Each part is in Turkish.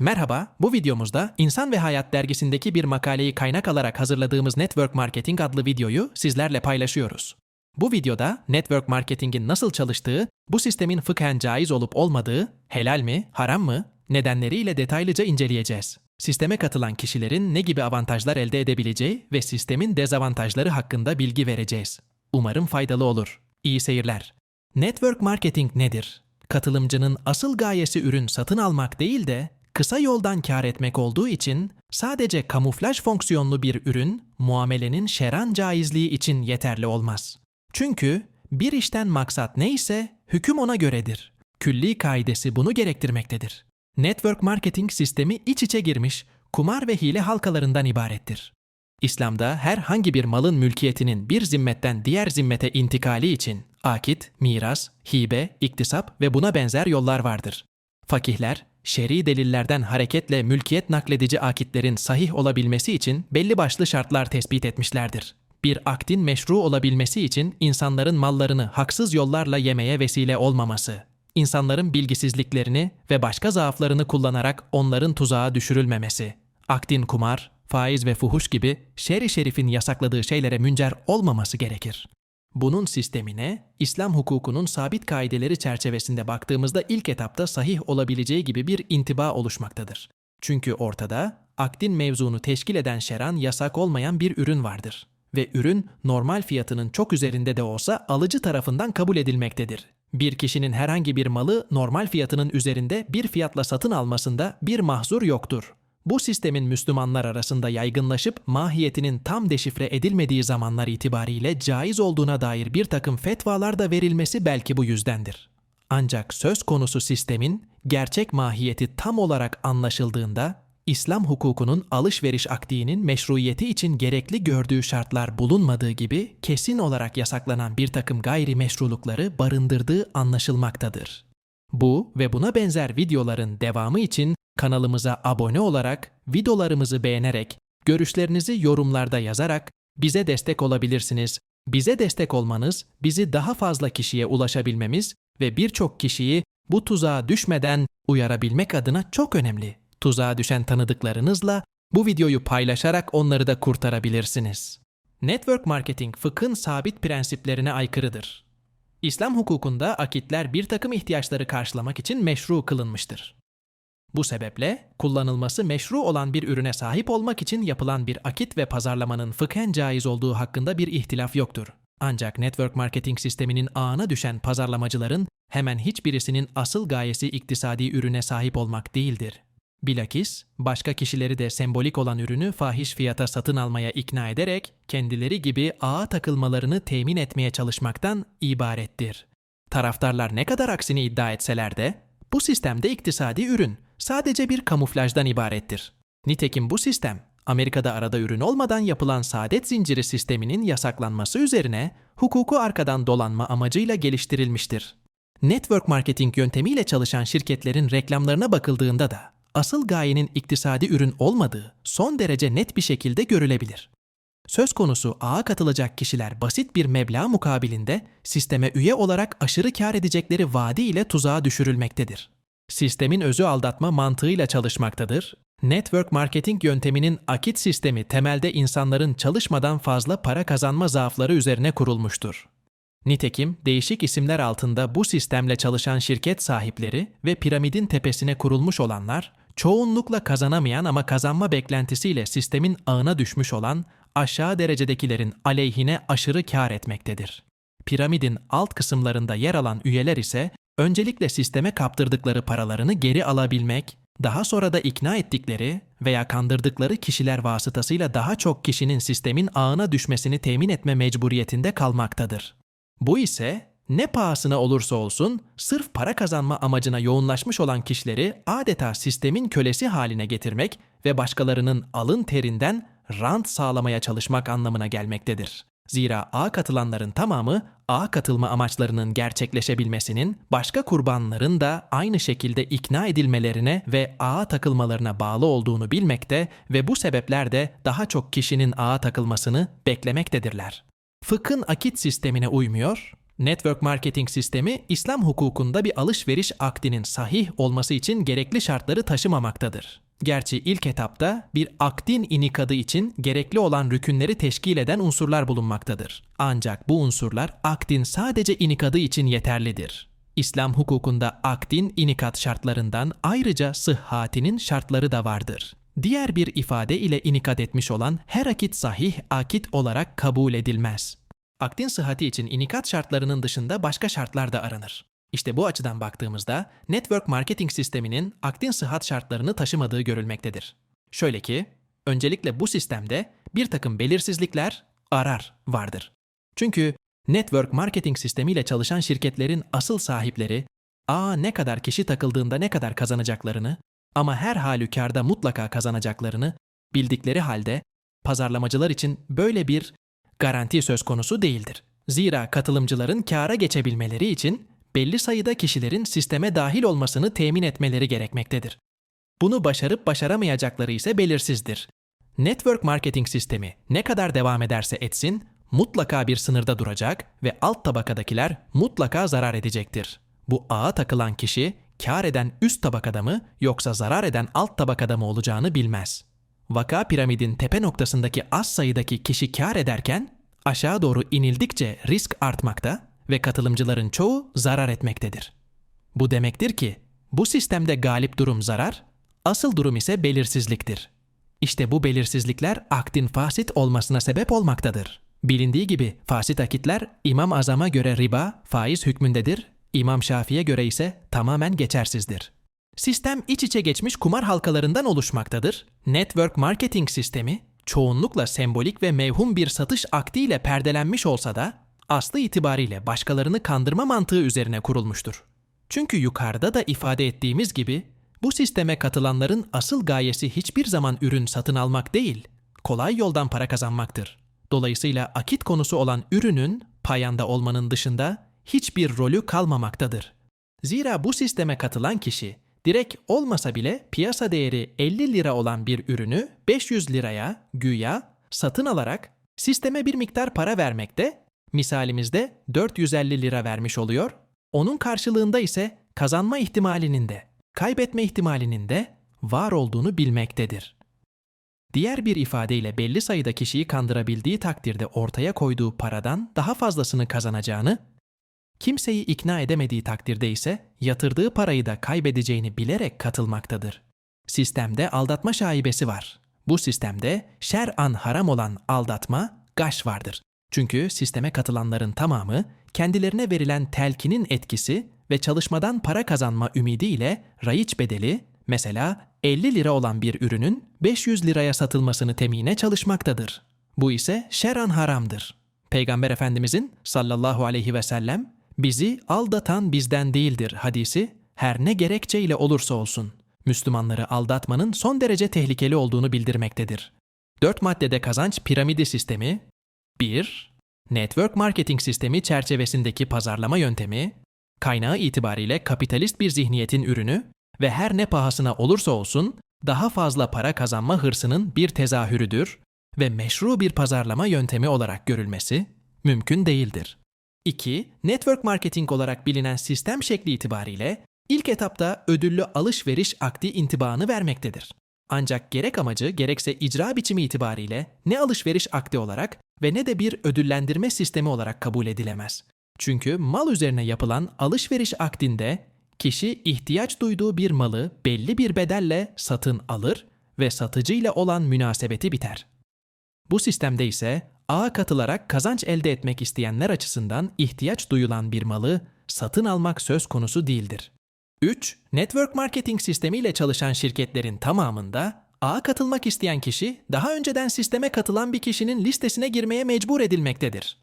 Merhaba, bu videomuzda İnsan ve Hayat dergisindeki bir makaleyi kaynak alarak hazırladığımız Network Marketing adlı videoyu sizlerle paylaşıyoruz. Bu videoda network marketingin nasıl çalıştığı, bu sistemin fıkhen caiz olup olmadığı, helal mi, haram mı, nedenleriyle detaylıca inceleyeceğiz. Sisteme katılan kişilerin ne gibi avantajlar elde edebileceği ve sistemin dezavantajları hakkında bilgi vereceğiz. Umarım faydalı olur. İyi seyirler. Network marketing nedir? Katılımcının asıl gayesi ürün satın almak değil de kısa yoldan kar etmek olduğu için sadece kamuflaj fonksiyonlu bir ürün muamelenin şeran caizliği için yeterli olmaz. Çünkü bir işten maksat neyse hüküm ona göredir. Külli kaidesi bunu gerektirmektedir. Network marketing sistemi iç içe girmiş kumar ve hile halkalarından ibarettir. İslam'da herhangi bir malın mülkiyetinin bir zimmetten diğer zimmete intikali için akit, miras, hibe, iktisap ve buna benzer yollar vardır. Fakihler, şer'i delillerden hareketle mülkiyet nakledici akitlerin sahih olabilmesi için belli başlı şartlar tespit etmişlerdir. Bir aktin meşru olabilmesi için insanların mallarını haksız yollarla yemeye vesile olmaması, insanların bilgisizliklerini ve başka zaaflarını kullanarak onların tuzağa düşürülmemesi, aktin kumar, faiz ve fuhuş gibi şer-i şerifin yasakladığı şeylere müncer olmaması gerekir. Bunun sistemine İslam hukukunun sabit kaideleri çerçevesinde baktığımızda ilk etapta sahih olabileceği gibi bir intiba oluşmaktadır. Çünkü ortada akdin mevzunu teşkil eden şeran yasak olmayan bir ürün vardır ve ürün normal fiyatının çok üzerinde de olsa alıcı tarafından kabul edilmektedir. Bir kişinin herhangi bir malı normal fiyatının üzerinde bir fiyatla satın almasında bir mahzur yoktur. Bu sistemin Müslümanlar arasında yaygınlaşıp mahiyetinin tam deşifre edilmediği zamanlar itibariyle caiz olduğuna dair bir takım fetvalar da verilmesi belki bu yüzdendir. Ancak söz konusu sistemin gerçek mahiyeti tam olarak anlaşıldığında İslam hukukunun alışveriş akdiğinin meşruiyeti için gerekli gördüğü şartlar bulunmadığı gibi kesin olarak yasaklanan bir takım gayri meşrulukları barındırdığı anlaşılmaktadır. Bu ve buna benzer videoların devamı için kanalımıza abone olarak, videolarımızı beğenerek, görüşlerinizi yorumlarda yazarak bize destek olabilirsiniz. Bize destek olmanız, bizi daha fazla kişiye ulaşabilmemiz ve birçok kişiyi bu tuzağa düşmeden uyarabilmek adına çok önemli. Tuzağa düşen tanıdıklarınızla bu videoyu paylaşarak onları da kurtarabilirsiniz. Network marketing fıkhın sabit prensiplerine aykırıdır. İslam hukukunda akitler bir takım ihtiyaçları karşılamak için meşru kılınmıştır. Bu sebeple kullanılması meşru olan bir ürüne sahip olmak için yapılan bir akit ve pazarlamanın fıkhen caiz olduğu hakkında bir ihtilaf yoktur. Ancak network marketing sisteminin ağına düşen pazarlamacıların hemen hiçbirisinin asıl gayesi iktisadi ürüne sahip olmak değildir. Bilakis başka kişileri de sembolik olan ürünü fahiş fiyata satın almaya ikna ederek kendileri gibi ağa takılmalarını temin etmeye çalışmaktan ibarettir. Taraftarlar ne kadar aksini iddia etseler de bu sistemde iktisadi ürün sadece bir kamuflajdan ibarettir. Nitekim bu sistem Amerika'da arada ürün olmadan yapılan saadet zinciri sisteminin yasaklanması üzerine hukuku arkadan dolanma amacıyla geliştirilmiştir. Network marketing yöntemiyle çalışan şirketlerin reklamlarına bakıldığında da asıl gayenin iktisadi ürün olmadığı son derece net bir şekilde görülebilir. Söz konusu ağa katılacak kişiler basit bir meblağ mukabilinde sisteme üye olarak aşırı kar edecekleri vaadi ile tuzağa düşürülmektedir. Sistemin özü aldatma mantığıyla çalışmaktadır. Network marketing yönteminin akit sistemi temelde insanların çalışmadan fazla para kazanma zaafları üzerine kurulmuştur. Nitekim değişik isimler altında bu sistemle çalışan şirket sahipleri ve piramidin tepesine kurulmuş olanlar, çoğunlukla kazanamayan ama kazanma beklentisiyle sistemin ağına düşmüş olan aşağı derecedekilerin aleyhine aşırı kar etmektedir. Piramidin alt kısımlarında yer alan üyeler ise öncelikle sisteme kaptırdıkları paralarını geri alabilmek, daha sonra da ikna ettikleri veya kandırdıkları kişiler vasıtasıyla daha çok kişinin sistemin ağına düşmesini temin etme mecburiyetinde kalmaktadır. Bu ise ne pahasına olursa olsun sırf para kazanma amacına yoğunlaşmış olan kişileri adeta sistemin kölesi haline getirmek ve başkalarının alın terinden rant sağlamaya çalışmak anlamına gelmektedir. Zira A katılanların tamamı A katılma amaçlarının gerçekleşebilmesinin başka kurbanların da aynı şekilde ikna edilmelerine ve ağa takılmalarına bağlı olduğunu bilmekte ve bu sebepler daha çok kişinin ağa takılmasını beklemektedirler. Fıkhın akit sistemine uymuyor, Network marketing sistemi İslam hukukunda bir alışveriş akdinin sahih olması için gerekli şartları taşımamaktadır. Gerçi ilk etapta bir akdin inikadı için gerekli olan rükünleri teşkil eden unsurlar bulunmaktadır. Ancak bu unsurlar akdin sadece inikadı için yeterlidir. İslam hukukunda akdin inikat şartlarından ayrıca sıhhatinin şartları da vardır. Diğer bir ifade ile inikat etmiş olan her akit sahih akit olarak kabul edilmez. Akdin sıhhati için inikat şartlarının dışında başka şartlar da aranır. İşte bu açıdan baktığımızda network marketing sisteminin akdin sıhhat şartlarını taşımadığı görülmektedir. Şöyle ki, öncelikle bu sistemde bir takım belirsizlikler, arar vardır. Çünkü network marketing sistemiyle çalışan şirketlerin asıl sahipleri, a ne kadar kişi takıldığında ne kadar kazanacaklarını ama her halükarda mutlaka kazanacaklarını bildikleri halde pazarlamacılar için böyle bir garanti söz konusu değildir. Zira katılımcıların kâra geçebilmeleri için belli sayıda kişilerin sisteme dahil olmasını temin etmeleri gerekmektedir. Bunu başarıp başaramayacakları ise belirsizdir. Network marketing sistemi ne kadar devam ederse etsin, mutlaka bir sınırda duracak ve alt tabakadakiler mutlaka zarar edecektir. Bu ağa takılan kişi kar eden üst tabakada mı yoksa zarar eden alt tabakada mı olacağını bilmez. Vaka piramidin tepe noktasındaki az sayıdaki kişi kar ederken aşağı doğru inildikçe risk artmakta ve katılımcıların çoğu zarar etmektedir. Bu demektir ki bu sistemde galip durum zarar, asıl durum ise belirsizliktir. İşte bu belirsizlikler akdin fasit olmasına sebep olmaktadır. Bilindiği gibi fasit akitler İmam Azam'a göre riba, faiz hükmündedir, İmam Şafii'ye göre ise tamamen geçersizdir. Sistem iç içe geçmiş kumar halkalarından oluşmaktadır. Network marketing sistemi çoğunlukla sembolik ve mevhum bir satış akdiyle perdelenmiş olsa da aslı itibariyle başkalarını kandırma mantığı üzerine kurulmuştur. Çünkü yukarıda da ifade ettiğimiz gibi bu sisteme katılanların asıl gayesi hiçbir zaman ürün satın almak değil, kolay yoldan para kazanmaktır. Dolayısıyla akit konusu olan ürünün payanda olmanın dışında hiçbir rolü kalmamaktadır. Zira bu sisteme katılan kişi direkt olmasa bile piyasa değeri 50 lira olan bir ürünü 500 liraya güya satın alarak sisteme bir miktar para vermekte, misalimizde 450 lira vermiş oluyor. Onun karşılığında ise kazanma ihtimalinin de, kaybetme ihtimalinin de var olduğunu bilmektedir. Diğer bir ifadeyle belli sayıda kişiyi kandırabildiği takdirde ortaya koyduğu paradan daha fazlasını kazanacağını Kimseyi ikna edemediği takdirde ise yatırdığı parayı da kaybedeceğini bilerek katılmaktadır. Sistemde aldatma şaibesi var. Bu sistemde şer'an haram olan aldatma, gaş vardır. Çünkü sisteme katılanların tamamı kendilerine verilen telkinin etkisi ve çalışmadan para kazanma ümidiyle rayiç bedeli, mesela 50 lira olan bir ürünün 500 liraya satılmasını temine çalışmaktadır. Bu ise şer'an haramdır. Peygamber Efendimizin sallallahu aleyhi ve sellem Bizi aldatan bizden değildir hadisi her ne gerekçeyle olursa olsun Müslümanları aldatmanın son derece tehlikeli olduğunu bildirmektedir. Dört maddede kazanç piramidi sistemi 1. Network marketing sistemi çerçevesindeki pazarlama yöntemi, kaynağı itibariyle kapitalist bir zihniyetin ürünü ve her ne pahasına olursa olsun daha fazla para kazanma hırsının bir tezahürüdür ve meşru bir pazarlama yöntemi olarak görülmesi mümkün değildir. 2. Network marketing olarak bilinen sistem şekli itibariyle ilk etapta ödüllü alışveriş akdi intibaını vermektedir. Ancak gerek amacı gerekse icra biçimi itibariyle ne alışveriş akdi olarak ve ne de bir ödüllendirme sistemi olarak kabul edilemez. Çünkü mal üzerine yapılan alışveriş akdinde kişi ihtiyaç duyduğu bir malı belli bir bedelle satın alır ve satıcı ile olan münasebeti biter. Bu sistemde ise ağa katılarak kazanç elde etmek isteyenler açısından ihtiyaç duyulan bir malı satın almak söz konusu değildir. 3. Network marketing sistemiyle çalışan şirketlerin tamamında ağa katılmak isteyen kişi daha önceden sisteme katılan bir kişinin listesine girmeye mecbur edilmektedir.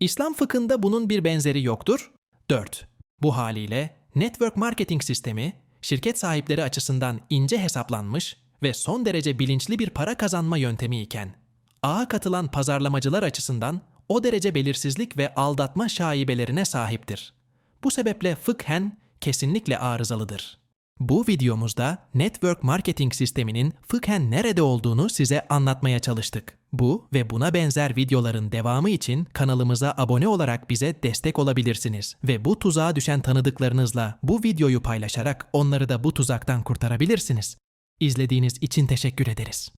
İslam fıkhında bunun bir benzeri yoktur. 4. Bu haliyle network marketing sistemi şirket sahipleri açısından ince hesaplanmış ve son derece bilinçli bir para kazanma yöntemi iken ağa katılan pazarlamacılar açısından o derece belirsizlik ve aldatma şaibelerine sahiptir. Bu sebeple fıkhen kesinlikle arızalıdır. Bu videomuzda network marketing sisteminin fıkhen nerede olduğunu size anlatmaya çalıştık. Bu ve buna benzer videoların devamı için kanalımıza abone olarak bize destek olabilirsiniz ve bu tuzağa düşen tanıdıklarınızla bu videoyu paylaşarak onları da bu tuzaktan kurtarabilirsiniz. İzlediğiniz için teşekkür ederiz.